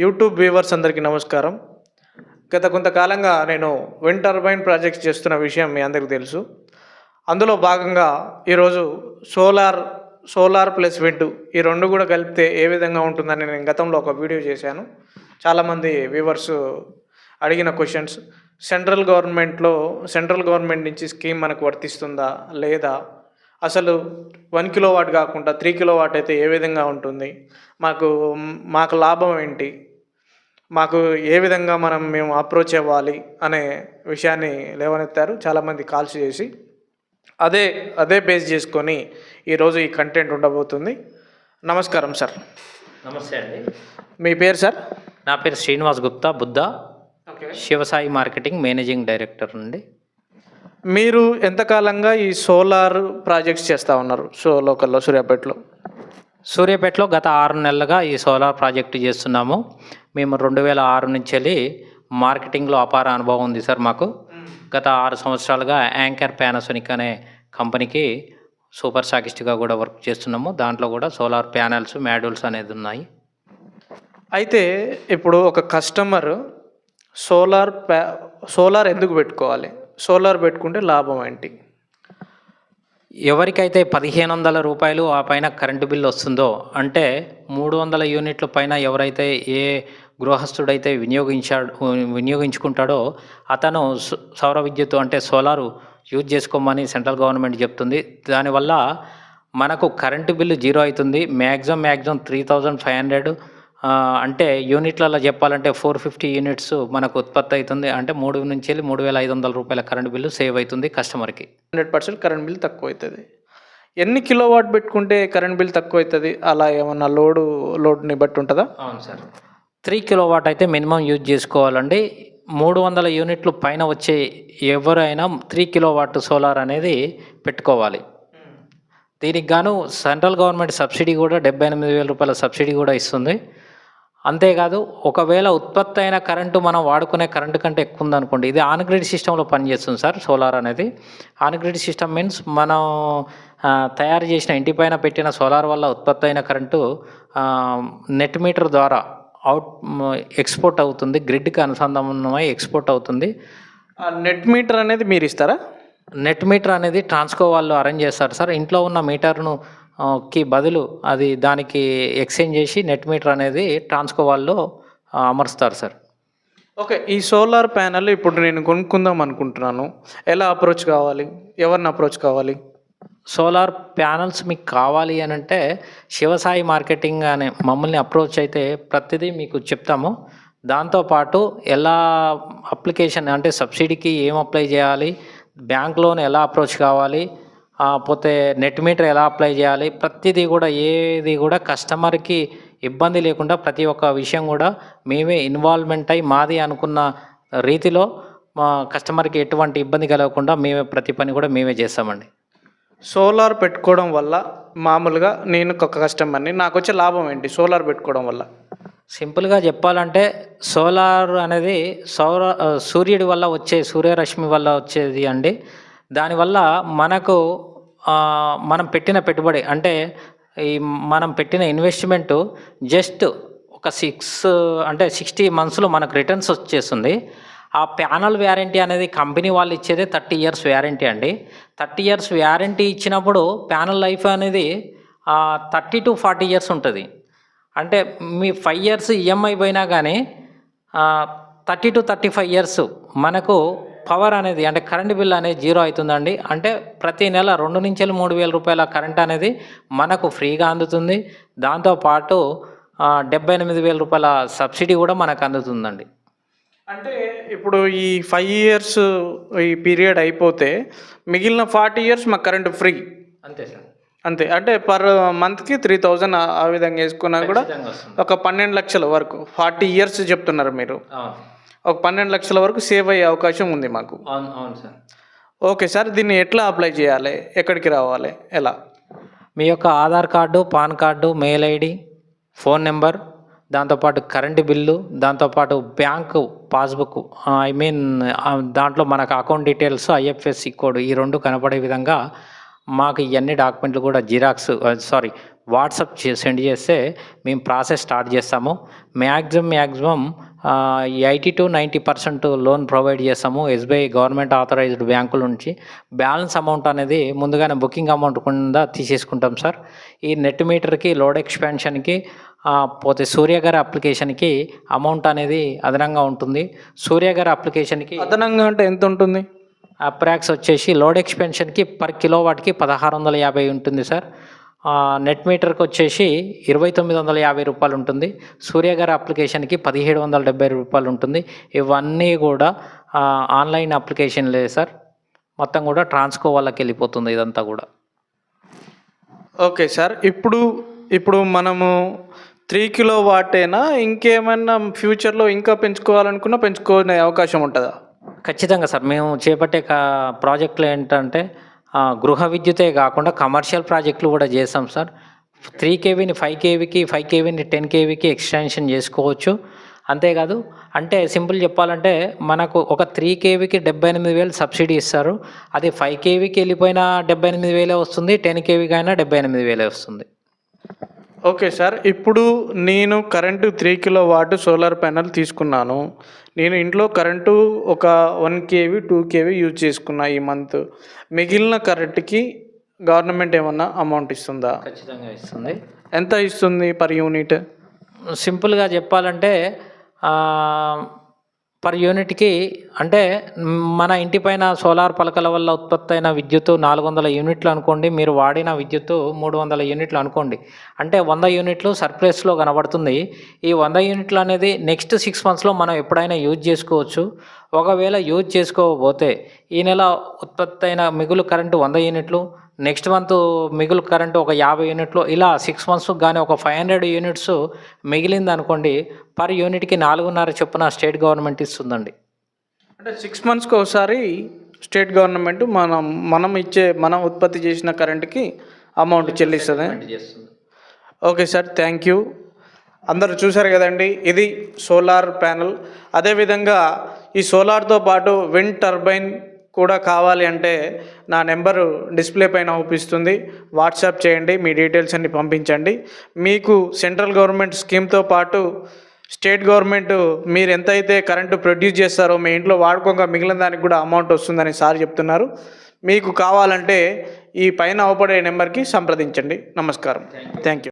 YouTube viewers అందరికీ నమస్కారం. గత కొంతకాలంగా నేను విండ్ టర్బైన్ ప్రాజెక్ట్స్ చేస్తున్న విషయం మీ అందరికీ తెలుసు. అందులో భాగంగా ఈరోజు సోలార్ సోలార్ ప్లస్ విండ్ ఈ రెండు కూడా కలిపితే ఏ విధంగా ఉంటుందని నేను గతంలో ఒక వీడియో చేశాను. చాలామంది వ్యూవర్స్ అడిగిన క్వశ్చన్స్ సెంట్రల్ గవర్నమెంట్లో సెంట్రల్ గవర్నమెంట్ నుంచి స్కీమ్ మనకు వర్తిస్తుందా లేదా? అసలు వన్ కిలో వాట్ కాకుండా త్రీ కిలో వాట్ అయితే ఏ విధంగా ఉంటుంది? మాకు మాకు లాభం ఏంటి? మాకు ఏ విధంగా మనం మేము అప్రోచ్ అవ్వాలి అనే విషయాన్ని లేవనెత్తారు. చాలామంది కాల్స్ చేసి అదే అదే బేస్ చేసుకొని ఈరోజు ఈ కంటెంట్ ఉండబోతుంది. నమస్కారం సార్ నమస్తే అండి. మీ పేరు సార్ నా పేరు Srinivas Gupta Buddha. Okay Shivasai marketing managing director అండి మీరు ఎంతకాలంగా ఈ సోలార్ ప్రాజెక్ట్స్ చేస్తూ ఉన్నారు? సో లోకల్లో సూర్యాపేటలో. సూర్యాపేటలో గత ఆరు నెలలుగా ఈ సోలార్ ప్రాజెక్టు చేస్తున్నాము. మేము రెండు వేల ఆరు నుంచి వెళ్ళి మార్కెటింగ్లో అపార అనుభవం ఉంది సార్ మాకు. గత ఆరు సంవత్సరాలుగా యాంకర్ పానాసోనిక్ అనే కంపెనీకి సూపర్ స్టాకిస్ట్గా కూడా వర్క్ చేస్తున్నాము. దాంట్లో కూడా సోలార్ ప్యానెల్స్ మాడ్యూల్స్ అనేది ఉన్నాయి. అయితే ఇప్పుడు ఒక కస్టమర్ సోలార్ ప్యా సోలార్ ఎందుకు పెట్టుకోవాలి? సోలార్ పెట్టుకుంటే లాభం ఏంటి? ఎవరికైతే పదిహేను వందల రూపాయలు ఆ పైన కరెంటు బిల్లు వస్తుందో అంటే మూడు వందల యూనిట్ల పైన ఎవరైతే ఏ గృహస్థుడైతే వినియోగించాడు వినియోగించుకుంటాడో అతను సౌర విద్యుత్ అంటే సోలారు యూజ్ చేసుకోమని సెంట్రల్ గవర్నమెంట్ చెప్తుంది. దానివల్ల మనకు కరెంటు బిల్లు జీరో అవుతుంది. Maximum maximum three thousand five hundred అంటే యూనిట్లలో చెప్పాలంటే ఫోర్ ఫిఫ్టీ యూనిట్స్ మనకు ఉత్పత్తి అవుతుంది. అంటే మూడు నుంచి వెళ్ళి మూడు వేల ఐదు వందల రూపాయల కరెంటు బిల్లు సేవ్ అవుతుంది కస్టమర్కి. హండ్రెడ్ పర్సెంట్ కరెంట్ బిల్ తక్కువ అవుతుంది. ఎన్ని కిలో వాట్ పెట్టుకుంటే కరెంట్ బిల్ తక్కువ అవుతుంది? అలా ఏమన్నా లోడు లోడ్ని బట్టి ఉంటుందా? అవును సార్. త్రీ కిలో వాట్ అయితే మినిమం యూజ్ చేసుకోవాలండి. మూడు వందల యూనిట్లు పైన వచ్చే ఎవరైనా త్రీ కిలో వాట్ సోలార్ అనేది పెట్టుకోవాలి. దీనికి గాను సెంట్రల్ గవర్నమెంట్ సబ్సిడీ కూడా డెబ్బై ఎనిమిది వేల రూపాయల సబ్సిడీ కూడా ఇస్తుంది. అంతేకాదు ఒకవేళ ఉత్పత్తి అయిన కరెంటు మనం వాడుకునే కరెంటు కంటే ఎక్కువ ఉందనుకోండి ఇది ఆన్ గ్రిడ్ సిస్టంలో పనిచేస్తుంది సార్ సోలార్ అనేది. ఆన్ గ్రిడ్ సిస్టమ్ మీన్స్ మనం తయారు చేసిన ఇంటి పైన పెట్టిన సోలార్ వల్ల ఉత్పత్తి అయిన కరెంటు నెట్ మీటర్ ద్వారా అవుట్ ఎక్స్పోర్ట్ అవుతుంది గ్రిడ్కి అనుసంధానమై ఎక్స్పోర్ట్ అవుతుంది. నెట్ మీటర్ అనేది మీరు ఇస్తారా? నెట్ మీటర్ అనేది ట్రాన్స్కో వాళ్ళు అరేంజ్ చేస్తారు సార్. ఇంట్లో ఉన్న మీటర్ను కి బదులు అది దానికి ఎక్స్చేంజ్ చేసి నెట్ మీటర్ అనేది ట్రాన్స్కో వాళ్ళు అమరుస్తారు సార్. ఓకే ఈ సోలార్ ప్యానల్ ఇప్పుడు నేను కొనుక్కుందాం అనుకుంటున్నాను. ఎలా అప్రోచ్ కావాలి? ఎవరిని అప్రోచ్ కావాలి? సోలార్ ప్యానల్స్ మీకు కావాలి అని అంటే శివసాయి మార్కెటింగ్ అనే మమ్మల్ని అప్రోచ్ అయితే ప్రతిదీ మీకు చెప్తాము. దాంతోపాటు ఎలా అప్లికేషన్ అంటే సబ్సిడీకి ఏం అప్లై చేయాలి? బ్యాంక్ లోన్ ఎలా అప్రోచ్ కావాలి? పోతే నెట్ మీటర్ ఎలా అప్లై చేయాలి? ప్రతిదీ కూడా ఏది కూడా కస్టమర్కి ఇబ్బంది లేకుండా ప్రతి ఒక్క విషయం కూడా మేమే ఇన్వాల్వ్మెంట్ అయి మాది అనుకున్న రీతిలో మా కస్టమర్కి ఎటువంటి ఇబ్బంది కలగకుండా మేమే ప్రతి పని కూడా మేమే చేస్తామండి. సోలార్ పెట్టుకోవడం వల్ల మామూలుగా నేను ఒక కస్టమర్ని నాకు వచ్చే లాభం ఏంటి సోలార్ పెట్టుకోవడం వల్ల? సింపుల్గా చెప్పాలంటే సోలార్ అనేది సౌర సూర్యుడి వల్ల వచ్చే సూర్యరశ్మి వల్ల వచ్చేది అండి. దానివల్ల మనకు మనం పెట్టిన పెట్టుబడి అంటే ఈ మనం పెట్టిన ఇన్వెస్ట్మెంట్ జస్ట్ ఒక సిక్స్ అంటే సిక్స్టీ మంత్స్లో మనకు రిటర్న్స్ వచ్చేస్తుంది. ఆ ప్యానల్ వ్యారంటీ అనేది కంపెనీ వాళ్ళు ఇచ్చేదే థర్టీ ఇయర్స్ వ్యారంటీ అండి. థర్టీ ఇయర్స్ వ్యారంటీ ఇచ్చినప్పుడు ప్యానల్ లైఫ్ అనేది థర్టీ టు ఫార్టీ ఇయర్స్ ఉంటుంది. అంటే మీ ఫైవ్ ఇయర్స్ ఈఎంఐ పోయినా కానీ thirty to thirty five years మనకు పవర్ అనేది అంటే కరెంట్ బిల్ అనేది జీరో అవుతుందండి. అంటే ప్రతి నెల రెండు నుంచి మూడు వేల రూపాయల కరెంట్ అనేది మనకు ఫ్రీగా అందుతుంది. దాంతోపాటు డెబ్బై ఎనిమిది వేల రూపాయల సబ్సిడీ కూడా మనకు అందుతుందండి. అంటే ఇప్పుడు ఈ ఫైవ్ ఇయర్స్ ఈ పీరియడ్ అయిపోతే మిగిలిన ఫార్టీ ఇయర్స్ మాకు కరెంట్ ఫ్రీ. అంతే సార్. అంతే. అంటే పర్ మంత్కి త్రీ థౌజండ్ ఆ విధంగా వేసుకున్నా కూడా ఒక పన్నెండు లక్షల వరకు. ఫార్టీ ఇయర్స్ చెప్తున్నారు మీరు. ఒక పన్నెండు లక్షల వరకు సేవ్ అయ్యే అవకాశం ఉంది మాకు. అవును అవును సార్. ఓకే సార్ దీన్ని ఎట్లా అప్లై చేయాలి? ఎక్కడికి రావాలి? ఎలా? మీ యొక్క Aadhaar card PAN card mail ID phone number దాంతోపాటు కరెంటు బిల్లు దాంతోపాటు బ్యాంకు పాస్బుక్ ఐ మీన్ దాంట్లో మనకు అకౌంట్ డీటెయిల్స్ ఐఎఫ్ఎస్సి కోడ్ ఈ రెండు కనపడే విధంగా మాకు ఇవన్నీ డాక్యుమెంట్లు కూడా జిరాక్స్ సారీ వాట్సాప్ సెండ్ చేస్తే మేము ప్రాసెస్ స్టార్ట్ చేస్తాము. Maximum maximum eighty to ninety percent loan provide చేస్తాము ఎస్బీఐ గవర్నమెంట్ ఆథరైజ్డ్ బ్యాంకుల నుంచి. బ్యాలెన్స్ అమౌంట్ అనేది ముందుగానే బుకింగ్ అమౌంట్ కింద తీసేసుకుంటాం సార్. ఈ నెట్ మీటర్కి లోడ్ ఎక్స్పాన్షన్కి పోతే సూర్య గారి అప్లికేషన్కి అమౌంట్ అనేది అదనంగా ఉంటుంది. సూర్య గారి అప్లికేషన్కి అదనంగా అంటే ఎంత ఉంటుంది? అప్రాక్స్ వచ్చేసి లోడ్ ఎక్స్పెన్షన్కి పర్ కిలో వాట్కి పదహారు వందల యాభై ఉంటుంది సార్. నెట్ మీటర్కి వచ్చేసి ఇరవై తొమ్మిది వందల యాభై రూపాయలు ఉంటుంది. సూర్య గారి అప్లికేషన్కి పదిహేడు వందల డెబ్బై రూపాయలు ఉంటుంది. ఇవన్నీ కూడా ఆన్లైన్ అప్లికేషన్ లేదు సార్. మొత్తం కూడా ట్రాన్స్కో వాళ్ళకి వెళ్ళిపోతుంది ఇదంతా కూడా. Okay sir. ఇప్పుడు ఇప్పుడు మనము త్రీ కిలో వాటేనా? ఇంకేమైనా ఫ్యూచర్లో ఇంకా పెంచుకోవాలనుకున్నా పెంచుకునే అవకాశం ఉంటుందా? ఖచ్చితంగా సార్. మేము చేపట్టే కా ప్రాజెక్టులు ఏంటంటే గృహ విద్యుతే కాకుండా కమర్షియల్ ప్రాజెక్టులు కూడా చేస్తాం సార్. త్రీ కేవీని ఫైవ్ కేవీకి ఫైవ్ కేవీని టెన్ కేవీకి ఎక్స్టెన్షన్ చేసుకోవచ్చు. అంతేకాదు అంటే సింపుల్ చెప్పాలంటే మనకు ఒక త్రీ కేవీకి డెబ్బై ఎనిమిది వేలు సబ్సిడీ ఇస్తారు. అది ఫైవ్ కేవీకి వెళ్ళిపోయినా డెబ్బై ఎనిమిది వేలే వస్తుంది టెన్ కేవీకి అయినా డెబ్బై ఎనిమిది వేలే వస్తుంది. ఓకే సార్ ఇప్పుడు నేను current three kilo watt solar panel తీసుకున్నాను. నేను ఇంట్లో కరెంటు ఒక one KV two KV use చేసుకున్నా ఈ మంత్. మిగిలిన కరెంట్కి గవర్నమెంట్ ఏమన్నా అమౌంట్ ఇస్తుందా? ఖచ్చితంగా ఇస్తుంది. ఎంత ఇస్తుంది పర్ యూనిట్? సింపుల్గా చెప్పాలంటే పర్ యూనిట్కి అంటే మన ఇంటి పైన సోలార్ పలకల వల్ల ఉత్పత్తి అయిన విద్యుత్తు నాలుగు వందల యూనిట్లు అనుకోండి మీరు వాడిన విద్యుత్తు మూడు వందల యూనిట్లు అనుకోండి. అంటే వంద యూనిట్లు సర్ప్లస్లో కనబడుతుంది. ఈ వంద యూనిట్లు అనేది నెక్స్ట్ సిక్స్ మంత్స్లో మనం ఎప్పుడైనా యూజ్ చేసుకోవచ్చు. ఒకవేళ యూజ్ చేసుకోకపోతే ఈ నెల ఉత్పత్తి అయిన మిగులు కరెంటు వంద యూనిట్లు నెక్స్ట్ మంత్ మిగులు కరెంటు ఒక యాభై యూనిట్లు ఇలా సిక్స్ మంత్స్ కానీ ఒక ఫైవ్ హండ్రెడ్ యూనిట్స్ మిగిలింది అనుకోండి పర్ యూనిట్కి నాలుగున్నర చొప్పున స్టేట్ గవర్నమెంట్ ఇస్తుందండి. అంటే సిక్స్ మంత్స్కి ఒకసారి స్టేట్ గవర్నమెంట్ మనం మనం ఇచ్చే మనం ఉత్పత్తి చేసిన కరెంట్కి అమౌంట్ చెల్లిస్తుంది. Okay sir thank you. అందరూ చూశారు కదండి ఇది సోలార్ ప్యానల్. అదేవిధంగా ఈ సోలార్తో పాటు విండ్ టర్బైన్ కూడా కావాలి అంటే నా నెంబరు డిస్ప్లే పైన చూపిస్తుంది వాట్సాప్ చేయండి మీ డీటెయిల్స్ అన్ని పంపించండి. మీకు సెంట్రల్ గవర్నమెంట్ స్కీమ్తో పాటు స్టేట్ గవర్నమెంట్ మీరు ఎంతైతే కరెంటు ప్రొడ్యూస్ చేస్తారో మీ ఇంట్లో వాడుకోగా మిగిలిన దానికి కూడా అమౌంట్ వస్తుందని సార్ చెప్తున్నారు. మీకు కావాలంటే ఈ పైన అవపడే నెంబర్కి సంప్రదించండి. నమస్కారం. Thank you